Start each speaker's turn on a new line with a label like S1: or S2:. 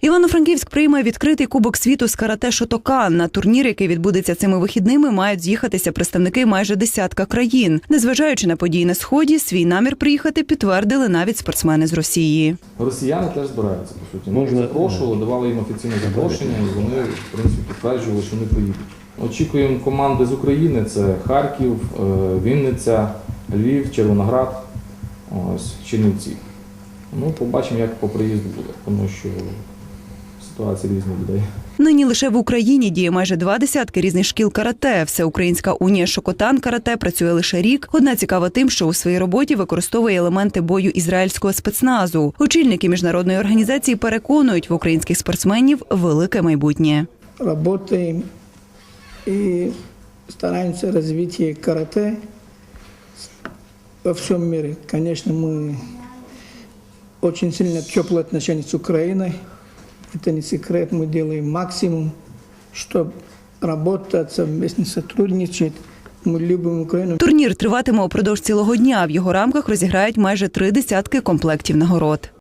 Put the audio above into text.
S1: Івано-Франківськ прийме відкритий кубок світу з карате Шотокан. На турнір, який відбудеться цими вихідними, мають з'їхатися представники майже десятка країн. Незважаючи на події на сході, свій намір приїхати підтвердили навіть спортсмени з Росії.
S2: Росіяни теж збираються, по суті. Ми запрошували, давали їм офіційне запрошення, і вони, в принципі, підтверджували, що вони поїдуть. Очікуємо команди з України: це Харків, е, Вінниця, Львів, Червоноград, ось, Чернівці. Ну, побачимо, як по приїзду буде, тому що ситуація різні людей.
S1: Нині лише в Україні діє майже два десятки різних шкіл карате. Всеукраїнська унія Шокотан карате працює лише рік. Одна цікава тим, що у своїй роботі використовує елементи бою ізраїльського спецназу. Очільники міжнародної організації переконують в українських спортсменів велике майбутнє.
S3: работаем и стараемся развитие карате во всем мире. Конечно, мы очень сильно теплые отношения с Украиной. Это не секрет, мы делаем максимум, чтобы работать, совместно сотрудничать. Мы любим Украину.
S1: Турнір триватиме упродовж цілого дня. В його рамках розіграють майже три десятки комплектів нагород.